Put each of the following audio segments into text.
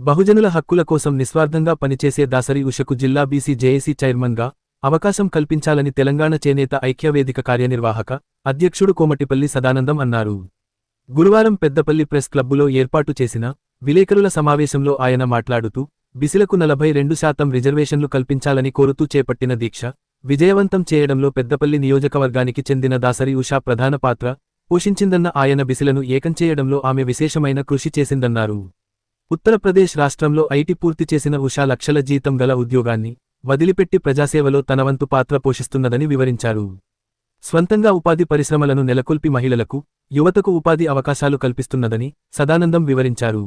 బహుజనుల హక్కుల కోసం నిస్వార్థంగా పనిచేసే దాసరి ఉషకు జిల్లా బీసీ జేఏసీ చైర్మన్గా అవకాశం కల్పించాలని తెలంగాణ చేనేత ఐక్యవేదిక కార్యనిర్వాహక అధ్యక్షుడు కోమటిపల్లి సదానందం అన్నారు. గురువారం పెద్దపల్లి ప్రెస్ క్లబ్బులో ఏర్పాటు చేసిన విలేకరుల సమావేశంలో ఆయన మాట్లాడుతూ బిసిలకు నలభై రెండు శాతం రిజర్వేషన్లు కల్పించాలని కోరుతూ చేపట్టిన దీక్ష విజయవంతం చేయడంలో పెద్దపల్లి నియోజకవర్గానికి చెందిన దాసరి ఉషా ప్రధాన పాత్ర పోషించిందన్న ఆయన బిసిలను ఏకం చేయడంలో ఆమె విశేషమైన కృషి చేసిందన్నారు. ఉత్తరప్రదేశ్ రాష్ట్రంలో ఐటీ పూర్తి చేసిన ఉషా లక్షల జీతం గల ఉద్యోగాన్ని వదిలిపెట్టి ప్రజాసేవలో తనవంతు పాత్ర పోషిస్తున్నదని వివరించారు. స్వంతంగా ఉపాధి పరిశ్రమలను నెలకొల్పి మహిళలకు యువతకు ఉపాధి అవకాశాలు కల్పిస్తున్నదని సదానందం వివరించారు.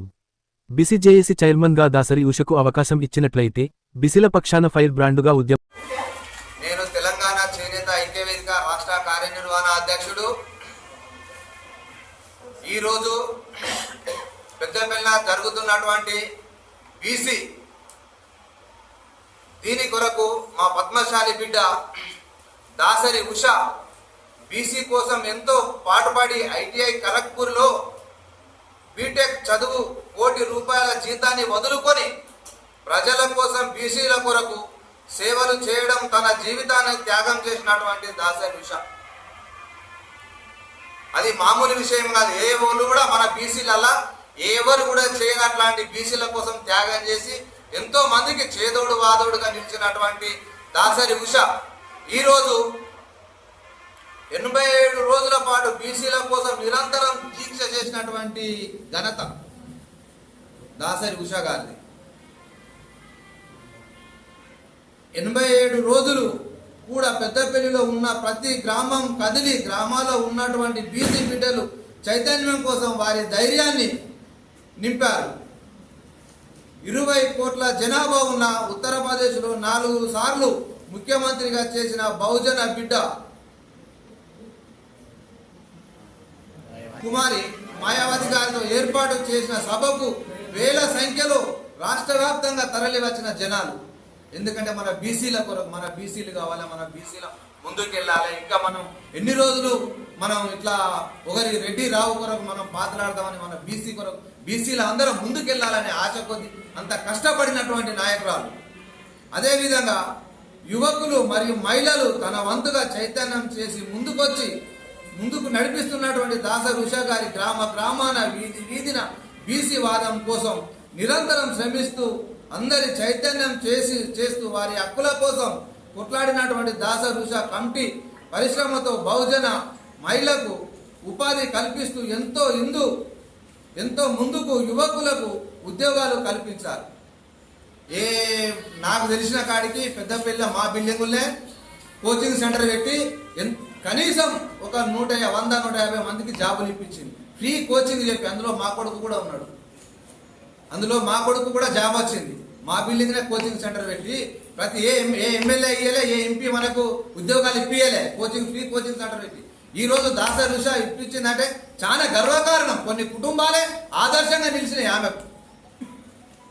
బిసి జేఏసీ చైర్మన్గా దాసరి ఉషకు అవకాశం ఇచ్చినట్లయితే బిసిల పక్షాన ఫైర్ బ్రాండుగా ఉద్యమం నేను తెలంగాణ చేనేత ఐక్యవేదిక రాష్ట్ర కార్యనిర్వహణ అధ్యక్షుడు. ఈరోజు పెద్దపల్లి జరుగుతున్నటువంటి బీసీ దీని కొరకు మా పద్మశాలి బిడ్డ దాసరి ఉష బీసీ కోసం ఎంతో పాటుపడి ఐటీఐ ఖరగ్పూర్లో బీటెక్ చదువు కోటి రూపాయల జీతాన్ని వదులుకొని ప్రజల కోసం బీసీల కొరకు సేవలు చేయడం తన జీవితాన్ని త్యాగం చేసినటువంటి దాసరి ఉష. అది మామూలు విషయం కాదు. ఏ ఊళ్ళు కూడా మన బీసీలల్లా ఎవరు కూడా చేయనట్లాంటి బీసీల కోసం త్యాగం చేసి ఎంతో మందికి చేదోడు వాదోడుగా నిలిచినటువంటి దాసరి ఉష. ఈరోజు ఎనభై ఏడు రోజుల పాటు బీసీల కోసం నిరంతరం దీక్ష చేసినటువంటి ఘనత దాసరి ఉష గారిది. ఎనభై ఏడు రోజులు కూడా పెద్దపల్లిలో ఉన్న ప్రతి గ్రామం కదిలి గ్రామాల్లో ఉన్నటువంటి బీసీ బిడ్డలు చైతన్యం కోసం వారి ధైర్యాన్ని నింపారు. ఇరవై కోట్ల జనాభా ఉన్న ఉత్తరప్రదేశ్లో నాలుగు సార్లు ముఖ్యమంత్రిగా చేసిన బహుజన బిడ్డ కుమారి మాయావతి గారితో ఏర్పాటు చేసిన సభకు వేల సంఖ్యలో రాష్ట్ర వ్యాప్తంగా తరలి వచ్చిన జనాలు. ఎందుకంటే మన బీసీల కొరకు మన బీసీలు కావాలి మన బీసీల ముందుకెళ్ళాలి. ఇంకా మనం ఎన్ని రోజులు మనం ఇట్లా ఒకరి రెడ్డి రావు కొరకు మనం పాత్రాడదామని మన బీసీ కొరకు బీసీలు అందరం ముందుకెళ్ళాలని ఆశ కొద్ది అంత కష్టపడినటువంటి నాయకురాలు. అదేవిధంగా యువకులు మరియు మహిళలు తన వంతుగా చైతన్యం చేసి ముందుకొచ్చి ముందుకు నడిపిస్తున్నటువంటి దాస ఋష గారి గ్రామ గ్రామాన వీధి వీధిన బీసీ వాదం కోసం నిరంతరం శ్రమిస్తూ అందరి చైతన్యం చేసి చేస్తూ వారి హక్కుల కోసం కొట్లాడినటువంటి దాస రుష కమిటీ పరిశ్రమతో బహుజన మహిళకు ఉపాధి కల్పిస్తూ ఎంతో ఇందు ఎంతో ముందుకు యువకులకు ఉద్యోగాలు కల్పించారు. ఏ నాకు తెలిసిన కాడికి పెద్దపల్లి మా బిల్డింగులే కోచింగ్ సెంటర్ పెట్టి కనీసం ఒక నూట వంద నూట యాభై మందికి జాబులు ఇప్పించింది. ఫ్రీ కోచింగ్ చెప్పి అందులో మా కొడుకు కూడా ఉన్నాడు. అందులో మా కొడుకు కూడా జాబ్ వచ్చింది. మా బిల్డింగ్నే కోచింగ్ సెంటర్ పెట్టి ప్రతి ఏ ఎం- ఏ ఎమ్మెల్యే ఇయ్యలే ఏ ఎంపీ మనకు ఉద్యోగాలు ఇప్పియలే కోచింగ్ ఫ్రీ కోచింగ్ సెంటర్ పెట్టి. ఈ రోజు దాస రుష ఇప్పించిందంటే చాలా గర్వకారణం. కొన్ని కుటుంబాలే ఆదర్శంగా నిలిచినాయి ఆమెకు.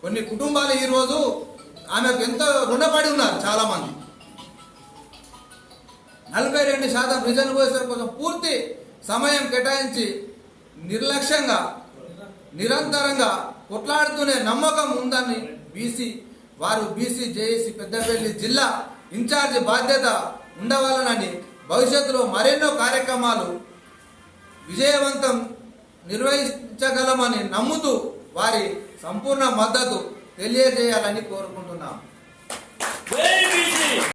కొన్ని కుటుంబాలు ఈ రోజు ఆమెకు ఎంతో రుణపడి ఉన్నారు చాలా మంది నలభై రెండు శాతం రిజర్వేషన్ కోసం పూర్తి సమయం కేటాయించి నిర్లక్ష్యంగా నిరంతరంగా కొట్లాడుతూనే నమ్మకం ఉందని బీసీ వారు బీసీ జేఏసీ పెద్దపల్లి జిల్లా ఇన్ఛార్జ్ బాధ్యత ఉండవాలనని భవిష్యత్తులో మరెన్నో కార్యక్రమాలు విజయవంతం నిర్వహించగలమని నమ్ముతూ వారి సంపూర్ణ మద్దతు తెలియజేయాలని కోరుకుంటున్నాం.